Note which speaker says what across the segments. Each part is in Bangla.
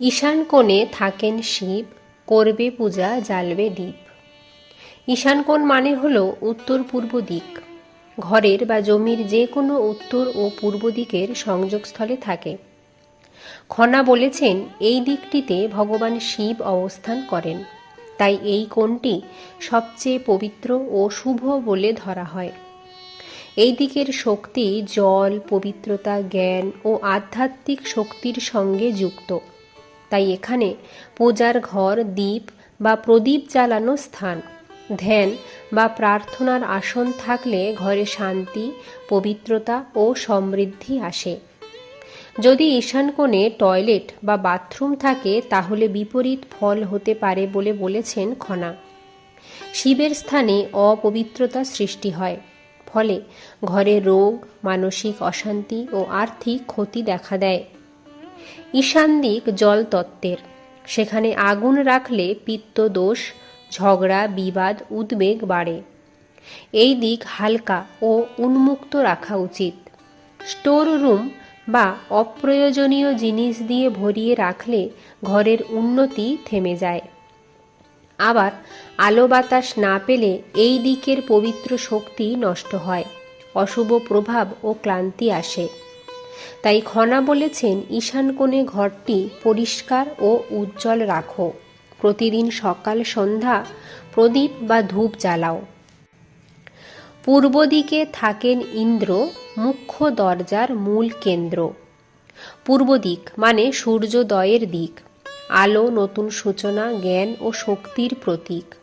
Speaker 1: ঈশান কোণে থাকেন শিব, করবে পূজা, জ্বালবে দ্বীপ ঈশান কোণ মানে হল উত্তর পূর্ব দিক। ঘরের বা জমির যে কোনো উত্তর ও পূর্ব দিকের সংযোগস্থলে থাকে। খনা বলেছেন, এই দিকটিতে ভগবান শিব অবস্থান করেন। তাই এই কোণটি সবচেয়ে পবিত্র ও শুভ বলে ধরা হয়। এই দিকের শক্তি জল, পবিত্রতা, জ্ঞান ও আধ্যাত্মিক শক্তির সঙ্গে যুক্ত। তাই এখানে পূজার ঘর দ্বীপ বা প্রদীপ জ্বালানো স্থান। ধ্যান বা প্রার্থনার আসন থাকলে ঘরে শান্তি, পবিত্রতা ও সমৃদ্ধি আসে। যদি ঈশান কোণে টয়লেট বা বাথরুম থাকে, তাহলে বিপরীত ফল হতে পারে বলে বলেছেন খনা। শিবের স্থানে অপবিত্রতা সৃষ্টি হয়, ফলে ঘরে রোগ, মানসিক অশান্তি ও আর্থিক ক্ষতি দেখা দেয়। ঈশান দিক জল তত্ত্বের সেখানে আগুন রাখলে পিত্ত দোষ, ঝগড়া, বিবাদ, উদ্বেগ বাড়ে। এই দিক হালকা ও উন্মুক্ত রাখা উচিত। স্টোর রুম বা অপ্রয়োজনীয় জিনিস দিয়ে ভরিয়ে রাখলে ঘরের উন্নতি থেমে যায়। আবার আলো বাতাস না পেলে এই দিকের পবিত্র শক্তি নষ্ট হয়, অশুভ প্রভাব ও ক্লান্তি আসে। তাই খনা বলেছেন, ঈশান কোণে ঘরটি পরিষ্কার ও উজ্জ্বল রাখো। প্রতিদিন সকাল সন্ধ্যা প্রদীপ বা ধূপ জ্বালাও। পূর্ব দিকে থাকেন ইন্দ্র, মুখ্য দরজার মূল কেন্দ্র। পূর্ব দিক মানে সূর্যোদয়ের দিক। আলো, নতুন সূচনা, জ্ঞান ও শক্তির প্রতীক।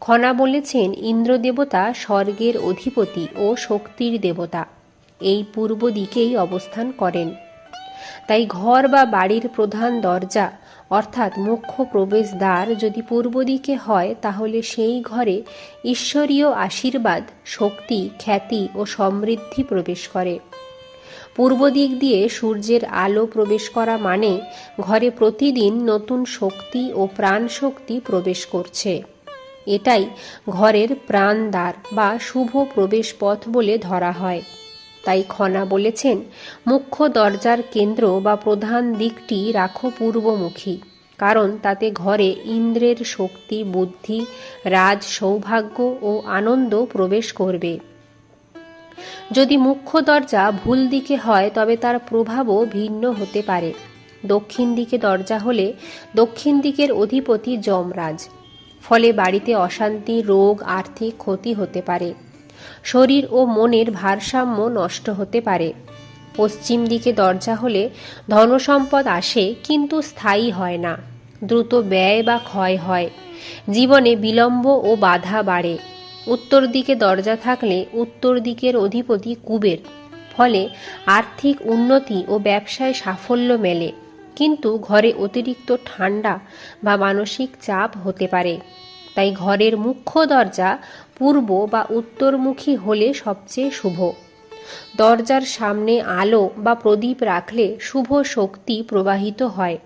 Speaker 1: খনা বলেছেন ইন্দ্র দেবতা স্বর্গের অধিপতি ও শক্তির দেবতা। এই পূর্ব দিকেই অবস্থান করেন। তাই ঘর বা বাড়ির প্রধান দরজা, অর্থাৎ মুখ্য প্রবেশদ্বার যদি পূর্ব দিকে হয়, তাহলে সেই ঘরে ঈশ্বরীয় আশীর্বাদ, শক্তি, খ্যাতি ও সমৃদ্ধি প্রবেশ করে। পূর্ব দিক দিয়ে সূর্যের আলো প্রবেশ করা মানে ঘরে প্রতিদিন নতুন শক্তি ও প্রাণ শক্তি প্রবেশ করছে। এটাই ঘরের প্রাণদ্বার বা শুভ প্রবেশ পথ বলে ধরা হয়। তাই খনা বলেছেন, মুখ্য দরজার কেন্দ্র বা প্রধান দিকটি রাখো পূর্বমুখী, কারণ তাতে ঘরে ইন্দ্রের শক্তি, বুদ্ধি, রাজ সৌভাগ্য ও আনন্দ প্রবেশ করবে। যদি মুখ্য দরজা ভুল দিকে হয়, তবে তার প্রভাবও ভিন্ন হতে পারে। দক্ষিণ দিকে দরজা হলে দক্ষিণ দিকের অধিপতি যমরাজ, ফলে বাড়িতে অশান্তি, রোগ, আর্থিক ক্ষতি হতে পারে। শরীর ও মনের ভারসাম্য নষ্ট হতে পারে। পশ্চিম দিকে দরজা হলে ধনসম্পদ আসে, কিন্তু স্থায়ী হয় না। দ্রুত ব্যয় বা ক্ষয় হয়। জীবনে বিলম্ব ও বাধা বাড়ে। উত্তর দিকে দরজা থাকলে উত্তর দিকের অধিপতি কুবের। ফলে আর্থিক উন্নতি ও ব্যবসায় সাফল্য মেলে। কিন্তু ঘরে অতিরিক্ত ঠান্ডা বা মানসিক চাপ হতে পারে। তাই ঘরের মুখ্য দরজা পূর্ব বা উত্তরমুখী হলে সবচেয়ে শুভ। দরজার সামনে আলো বা প্রদীপ রাখলে শুভ শক্তি প্রবাহিত হয়।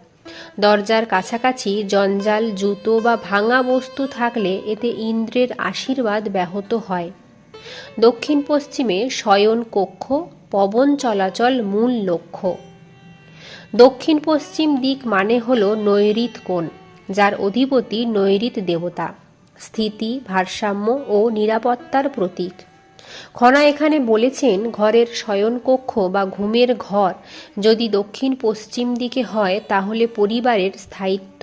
Speaker 1: দরজার কাছাকাছি জঞ্জাল, জুতো বা ভাঙা বস্তু থাকলে এতে ইন্দ্রের আশীর্বাদ ব্যাহত হয়। দক্ষিণ পশ্চিমে শয়ন কক্ষ, পবন চলাচল মূল লক্ষ্য। দক্ষিণ পশ্চিম দিক মানে হল নৈরিত কোণ, যার অধিপতি নৈরিত দেবতা। স্থিতি, ভারসাম্য ও নিরাপত্তার প্রতীক। খনা এখানে বলেছেন, ঘরের শয়নকক্ষ বা ঘুমের ঘর যদি দক্ষিণ পশ্চিম দিকে হয়, তাহলে পরিবারের স্থায়িত্ব,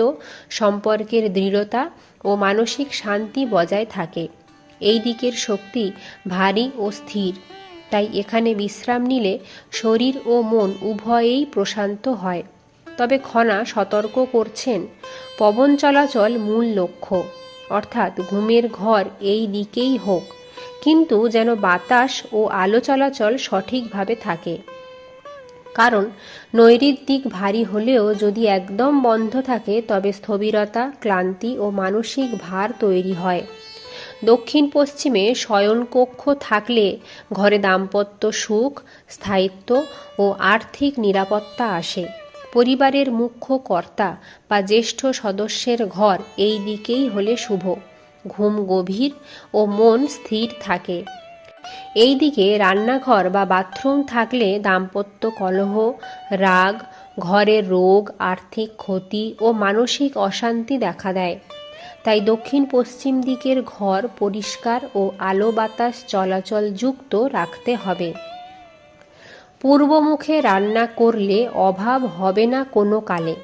Speaker 1: সম্পর্কের দৃঢ়তা ও মানসিক শান্তি বজায় থাকে। এই দিকের শক্তি ভারী ও স্থির। তাই এখানে বিশ্রাম নিলে শরীর ও মন উভয়েই প্রশান্ত হয়। তবে খনা সতর্ক করছেন, পবন চলাচল মূল লক্ষ্য। অর্থাৎ ঘুমের ঘর এই দিকেই হোক, কিন্তু যেন বাতাস ও আলো চলাচল সঠিকভাবে থাকে। কারণ নৈরিত দিক ভারী হলেও যদি একদম বন্ধ থাকে, তবে স্থবিরতা, ক্লান্তি ও মানসিক ভার তৈরি হয়। দক্ষিণ পশ্চিমে শয়নকক্ষ থাকলে ঘরে দাম্পত্য সুখ, স্থায়িত্ব ও আর্থিক নিরাপত্তা আসে। পরিবারের মুখ্য কর্তা বা জ্যেষ্ঠ সদস্যের ঘর এই দিকেই হলে শুভ। ঘুম গভীর ও মন স্থির থাকে। এই দিকে রান্নাঘর বা বাথরুম থাকলে দাম্পত্য কলহ, রাগ ঘরে রোগ, আর্থিক ক্ষতি ও মানসিক অশান্তি দেখা দেয়। তাই দক্ষিণ পশ্চিম দিকের ঘর পরিষ্কার ও আলো বাতাস চলাচল যুক্ত রাখতে হবে। পূর্বমুখে রান্না করলে অভাব হবে না কোনো কালে।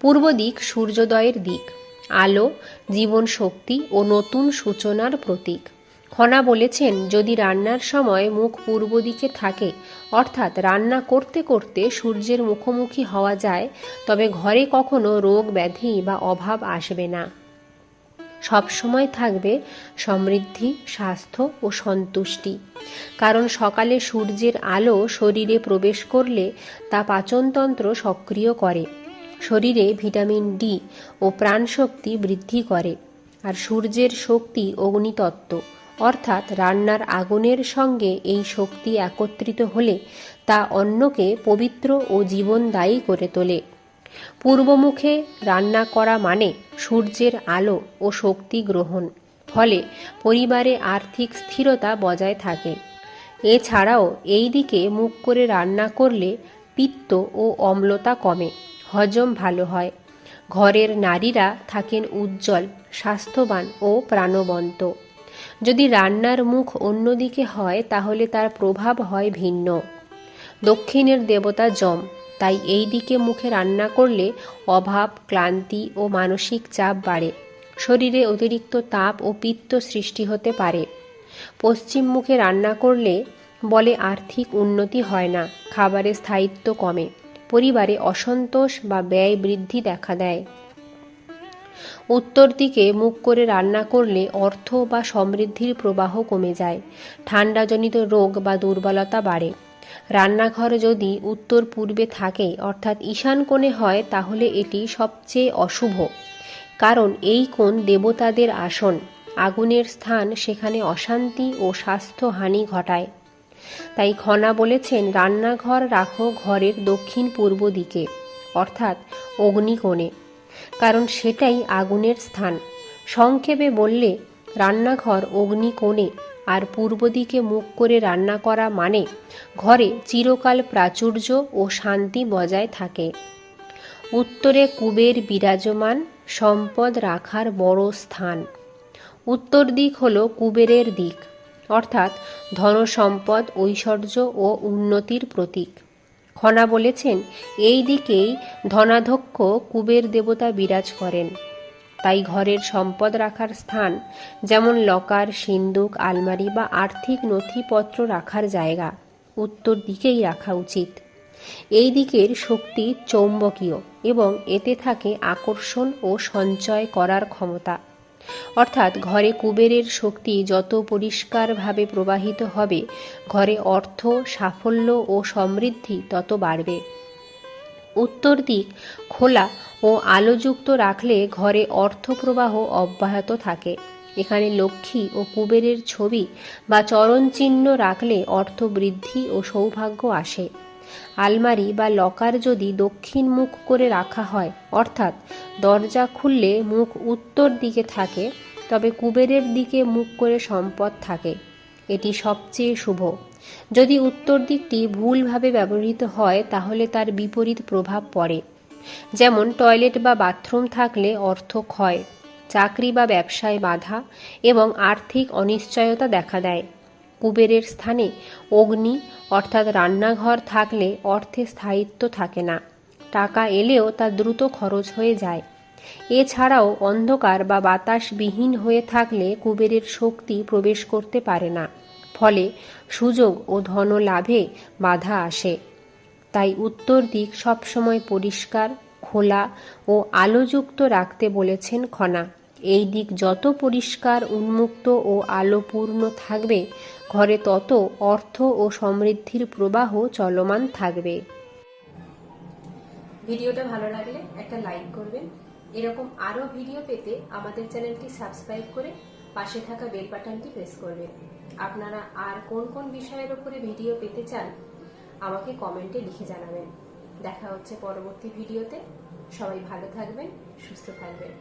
Speaker 1: পূর্ব দিক সূর্যোদয়ের দিক, আলো জীবন শক্তি ও নতুন সূচনার প্রতীক। খনা বলেছেন, যদি রান্নার সময় মুখ পূর্ব দিকে থাকে, অর্থাৎ রান্না করতে করতে সূর্যের মুখোমুখি হওয়া যায়, তবে ঘরে কখনো রোগ ব্যাধি বা অভাব আসবে না। সবসময় থাকবে সমৃদ্ধি, স্বাস্থ্য ও সন্তুষ্টি। কারণ সকালে সূর্যের আলো শরীরে প্রবেশ করলে তা পাচনতন্ত্র সক্রিয় করে। শরীরে ভিটামিন ডি ও প্রাণশক্তি বৃদ্ধি করে। আর সূর্যের শক্তি অগ্নিতত্ত্ব। অর্থাৎ রান্নার আগুনের সঙ্গে এই শক্তি একত্রিত হলে তা অন্যকে পবিত্র ও জীবনদায়ী করে তোলে। পূর্বমুখে রান্না করা মানে সূর্যের আলো ও শক্তি গ্রহণ। ফলে পরিবারে আর্থিক স্থিরতা বজায় থাকে। এছাড়াও এই দিকে মুখ করে রান্না করলে পিত্ত ও অম্লতা কমে, হজম ভালো হয়। ঘরের নারীরা থাকেন উজ্জ্বল, স্বাস্থ্যবান ও প্রাণবন্ত। যদি রান্নার মুখ অন্যদিকে হয়, তাহলে তার প্রভাব হয় ভিন্ন। দক্ষিণের দেবতা যম। তাই এই দিকে মুখে রান্না করলে অভাব, ক্লান্তি ও মানসিক চাপ বাড়ে। শরীরে অতিরিক্ত তাপ ও পিত্ত সৃষ্টি হতে পারে। পশ্চিম মুখে রান্না করলে বলে আর্থিক উন্নতি হয় না খাবারের স্থায়িত্ব কমে, পরিবারে অসন্তোষ বা ব্যয় বৃদ্ধি দেখা দেয়। উত্তর দিকে মুখ করে রান্না করলে অর্থ বা সমৃদ্ধির প্রবাহ কমে যায়, ঠান্ডাজনিত রোগ বা দুর্বলতা বাড়ে। রান্নাঘর যদি উত্তর পূর্বে থাকে, অর্থাৎ ঈশান কোণে হয়, তাহলে এটি সবচেয়ে অশুভ। কারণ এই কোণ দেবতাদের আসন, আগুনের স্থান সেখানে অশান্তি ও স্বাস্থ্যহানি ঘটায়। তাই খনা বলেছেন, রান্নাঘর রাখো ঘরের দক্ষিণ পূর্ব দিকে, অর্থাৎ অগ্নিকোণে, কারণ সেটাই আগুনের স্থান। সংক্ষেপে বললে, রান্নাঘর অগ্নিকোণে আর পূর্ব দিকে মুখ করে রান্না করা মানে ঘরে চিরকাল প্রাচুর্য ও শান্তি বজায় থাকে। উত্তরে কুবের বিরাজমান সম্পদ রাখার বড় স্থান। উত্তর দিক হল কুবেরের দিক, অর্থাৎ ধনসম্পদ, ঐশ্বর্য ও উন্নতির প্রতীক। খনা বলেছেন, এই দিকেই ধনাধ্যক্ষ কুবের দেবতা বিরাজ করেন। তাই ঘরের সম্পদ রাখার স্থান, যেমন লকার, সিন্দুক, আলমারি বা আর্থিক নথিপত্র রাখার জায়গা, উত্তর দিকেই রাখা উচিত। এই দিকের শক্তি চৌম্বকীয় এবং এতে থাকে আকর্ষণ ও সঞ্চয় করার ক্ষমতা। অর্থাৎ ঘরে কুবেরের শক্তি যত পরিষ্কারভাবে প্রবাহিত হবে, ঘরে অর্থ, সাফল্য ও সমৃদ্ধি তত বাড়বে। উত্তর দিক খোলা ও আলোযুক্ত রাখলে ঘরে অর্থপ্রবাহ অব্যাহত থাকে। এখানে লক্ষ্মী ও কুবেরের ছবি বা চরণ চিহ্ন রাখলে অর্থ বৃদ্ধি ও সৌভাগ্য আসে। আলমারি বা লকার যদি দক্ষিণ মুখ করে রাখা হয়, অর্থাৎ দরজা খুললে মুখ উত্তর দিকে থাকে, তবে কুবেরের দিকে মুখ করে সম্পদ থাকে। এটি সবচেয়ে শুভ। যদি উত্তর দিকটি ভুলভাবে ব্যবহৃত হয়, তাহলে তার বিপরীত প্রভাব পড়ে। যেমন, টয়লেট বা বাথরুম থাকলে অর্থ ক্ষয়, চাকরি বা ব্যবসায় বাধা এবং আর্থিক অনিশ্চয়তা দেখা দেয়। কুবেরের স্থানে অগ্নি, অর্থাৎ রান্নাঘর থাকলে অর্থে স্থায়িত্ব থাকে না। টাকা এলেও তা দ্রুত খরচ হয়ে যায়। এছাড়াও অন্ধকার বা বাতাসবিহীন হয়ে থাকলে কুবেরের শক্তি প্রবেশ করতে পারে না। ফলে সুযোগ ও ধন লাভে বাধা আসে। তাই উত্তর দিক সবসময় পরিষ্কার, খোলা ও আলোযুক্ত রাখতে বলেছেন খনা। এই দিক যত পরিষ্কার, উন্মুক্ত ও আলোপূর্ণ থাকবে, ঘরে তত অর্থ ও সমৃদ্ধির প্রবাহ চলমান থাকবে। ভিডিওটা ভালো লাগলে একটা লাইক করবেন। এরকম আরও ভিডিও পেতে আমাদের চ্যানেলটি সাবস্ক্রাইব করে পাশে থাকা বেল বাটনটি প্রেস করবেন। আপনারা আর কোন কোন বিষয়ের উপরে ভিডিও পেতে চান, আমাকে কমেন্টে লিখে জানাবেন। দেখা হচ্ছে পরবর্তী ভিডিওতে। সবাই ভালো থাকবেন, সুস্থ থাকবেন।